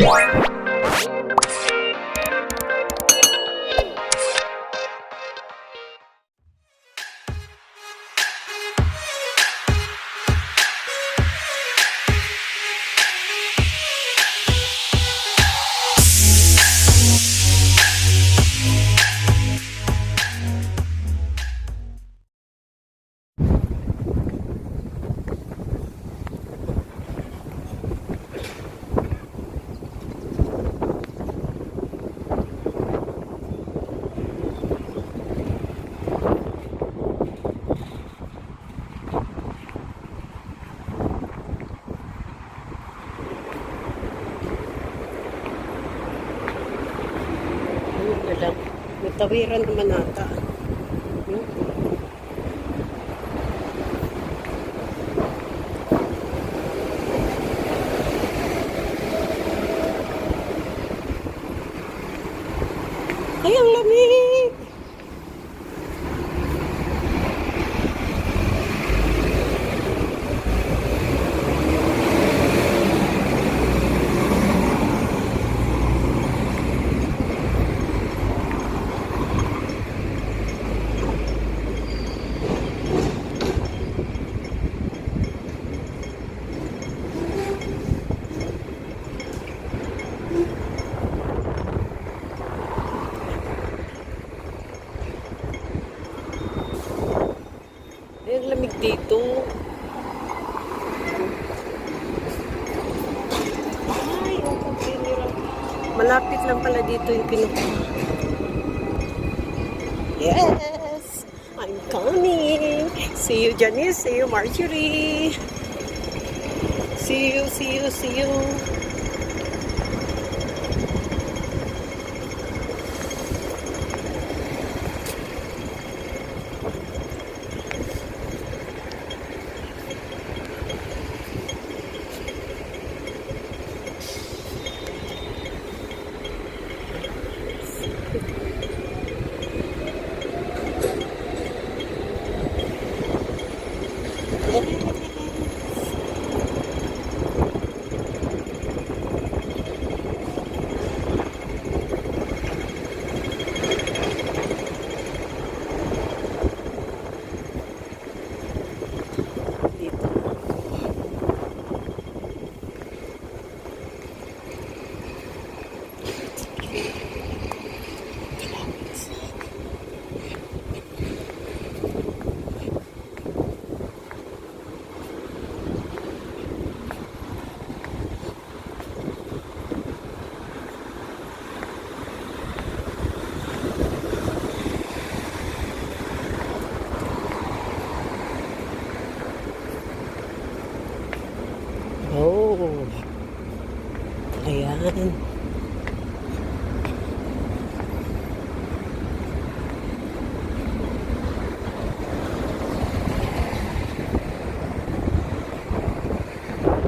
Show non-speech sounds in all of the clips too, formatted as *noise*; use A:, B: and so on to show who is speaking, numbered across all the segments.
A: Ano tawiran naman ata. Hmm? Ay, ang lamig! Ay, ang lamig dito. Ay, ang container. Malapit lang pala dito yung kinukuha. Yes! I'm coming! See you, Janice. See you, Marjorie. See you, see you, see you. Oh.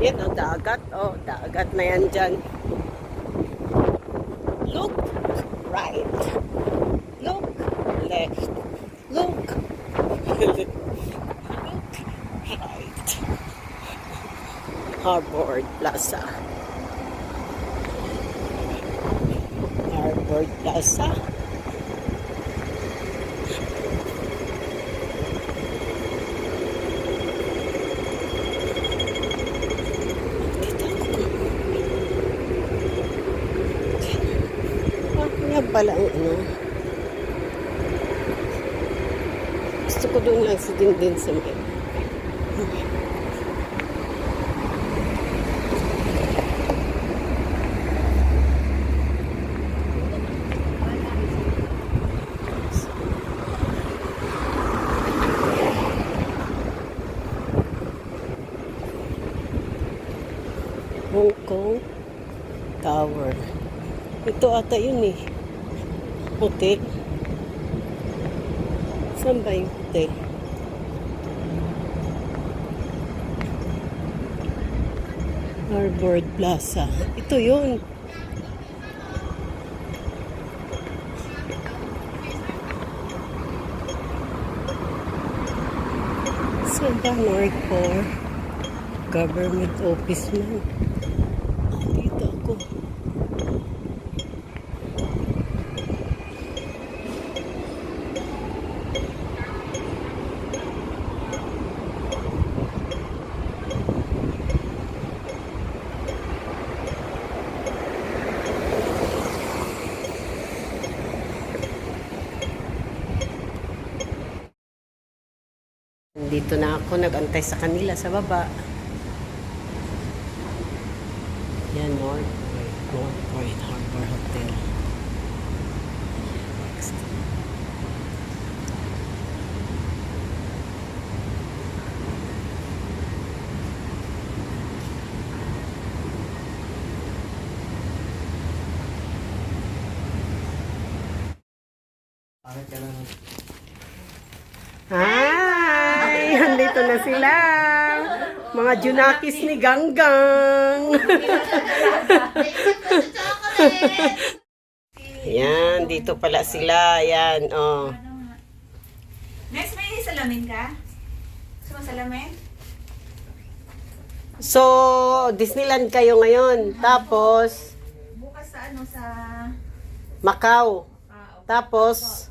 A: Yan ang dagat. Oh, dagat na yan dyan. Look right. Look left. Look. Look right. Harvard Plaza. Harvard Plaza. Ah, yan pala ang ano. Gusto ko doon lang sa may. Hong Kong Tower. Ito ata yun eh. Hotel. Saan ba yung hotel? Harvard Plaza. Ito yun. Saan ba North Core? Government office man. Dito ako. Dito na ako, nag-antay sa kanila sa baba. Yan, North North Point Harbor Hotel. Next. Hi! Andito na sila. Mga junakis ni Ganggang. Yan, dito pala sila. Yan, oh.
B: Next, may salamin ka? Gusto mo salamin?
A: So, Disneyland kayo ngayon. Tapos,
B: Bukas sa ano, sa...
A: Macau.
B: ah,
A: Tapos,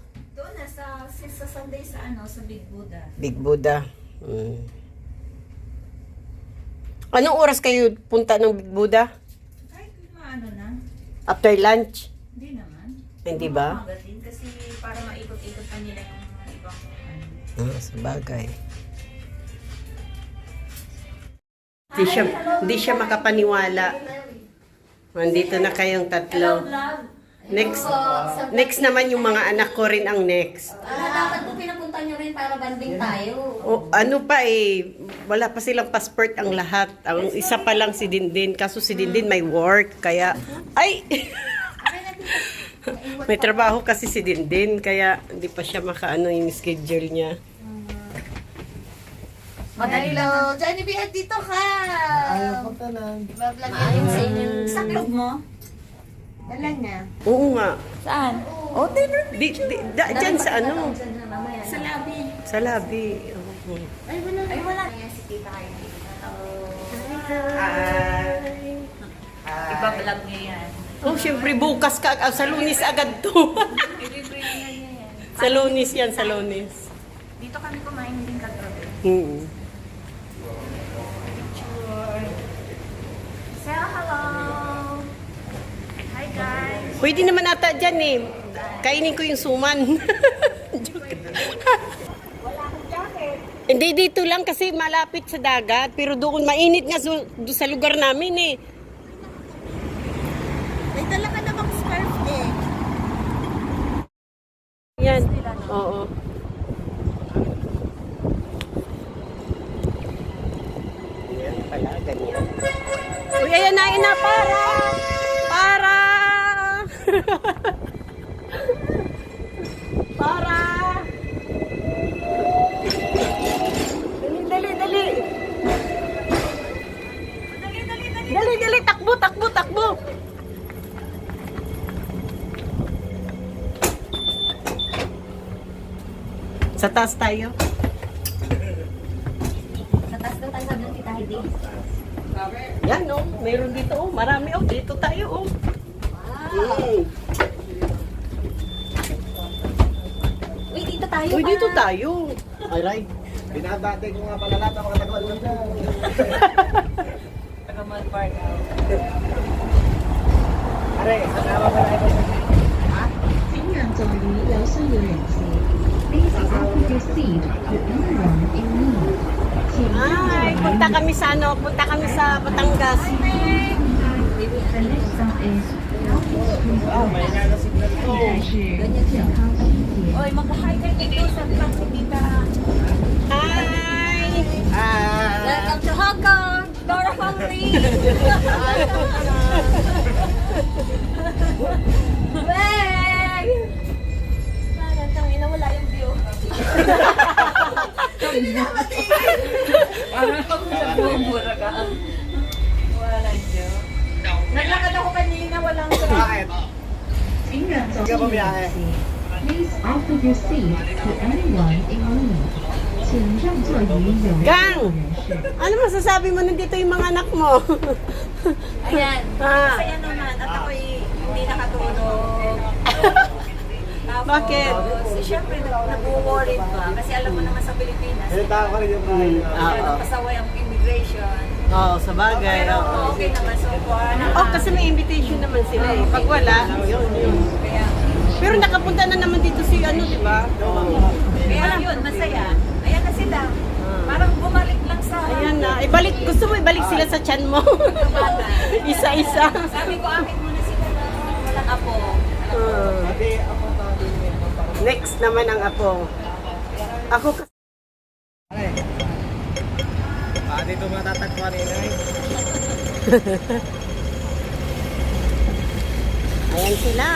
B: sa, Sunday sa ano, sa Big Buddha.
A: Big Buddha. Mm. Anong oras kayo punta ng Big Buddha?
B: Kahit maano na,
A: After lunch?
B: hindi naman.
A: Hindi ba?
B: Umaga din, kasi para maikot-ikot pa nila yung mga ibang ano.
A: Ah, sa bagay. Hindi siya, hindi siya makapaniwala. Nandito na kayong tatlo. Next, next naman yung mga anak ko rin ang next.
C: Ah, dapat po pinapunta nyo rin para banding tayo.
A: O, ano pa eh, wala pa silang passport ang lahat. Ang isa pa lang si Dindin. Kaso si Dindin may work. Kaya, ay! *laughs* may trabaho kasi si Dindin. Kaya hindi pa siya makaano yung schedule niya.
C: Madali lang. Johnny B, dito ka! Ayaw ko tanan. Bablog yan sa inyo.
B: Sa club mo?
C: Dala niya.
A: Oo nga.
B: Saan? Oh, dinner.
A: Di, di, da, dyan sa ano?
B: Sa labi.
A: Sa labi. Oo.
C: Ay, wala.
B: Ay, wala.
C: Si tita kayo.
B: Iba vlog niya yan.
A: Oh, syempre bukas ka. ah, sa lunis agad to. *laughs*
B: I-bring niya yan.
A: sa lunis yan, sa lunis.
B: Dito kami kumain din kagabi.
A: Hmm.
B: Say hello! Hi guys!
A: Pwede naman ata dyan eh. Kainin ko yung suman. *laughs* Hindi dito lang kasi malapit sa dagat. Pero doon mainit nga so, doon sa lugar namin eh.
C: May dala ka namang scarf eh.
A: Yan. Oo. Para! Dali, dali, dali!
B: Dali, dali, dali!
A: Dali, dali, takbo, takbo, takbo! Sa taas tayo.
C: Sa taas daw tayo sabi ng tita Heidi.
A: Yan, oh. Mayroon dito, oh. Marami, oh. Dito tayo, oh. Mm.
C: Uy, dito tayo.
A: Uy, dito tayo. Ay, Ray.
D: Binabate ko nga pala lahat ang mga taga-Malunda.
B: Taga-Malbar na.
D: Are, kasama ka na ito.
E: Hang on to the Losa Urensi. This is how to proceed the Iran in need.
A: Ay, punta kami sa ano, punta kami sa Batangas.
E: The next stop is
B: Oy, mag-hi ka dito sa truck si Tita.
A: Hi!
C: Welcome to Hong Kong!
B: Dora Family!
C: Bang! Parang tangina, wala yung view.
B: Parang ako sa bumura ka. Wala Diyo. Naglakad ako kanina,
E: Please offer your seat to anyone in need.
A: Gang! Ano masasabi mo nandito yung mga anak mo?
B: Ayan. *laughs*
A: Ah.
B: Masaya naman. At ako'y hindi nakatulog. *laughs* Tapos, eh,
A: Bakit?
B: Siyempre, nag-worry pa. Kasi alam mo naman sa Pilipinas.
D: Eh, hindi tao rin yung
A: eh,
B: mga.
A: Oo.
B: Pasaway ang immigration.
A: Oo, sa bagay.
B: Pero okay naman so far.
A: Oh, kasi may invitation naman sila eh. Pag wala, yun, yun. Pero nakapunta na naman dito si ano, di ba?
B: kaya yun, masaya. Ayan na sila. Parang bumalik lang sa...
A: Ayan na. Ibalik, gusto mo ibalik sila sa chan mo? *laughs* Isa-isa.
B: Sabi ko, akin muna sila na walang apo.
D: Magpapakita.
A: next naman ang apo. Ako kasi.
D: Ah, dito matatagpuan nila eh. *laughs*
A: Ayan sila.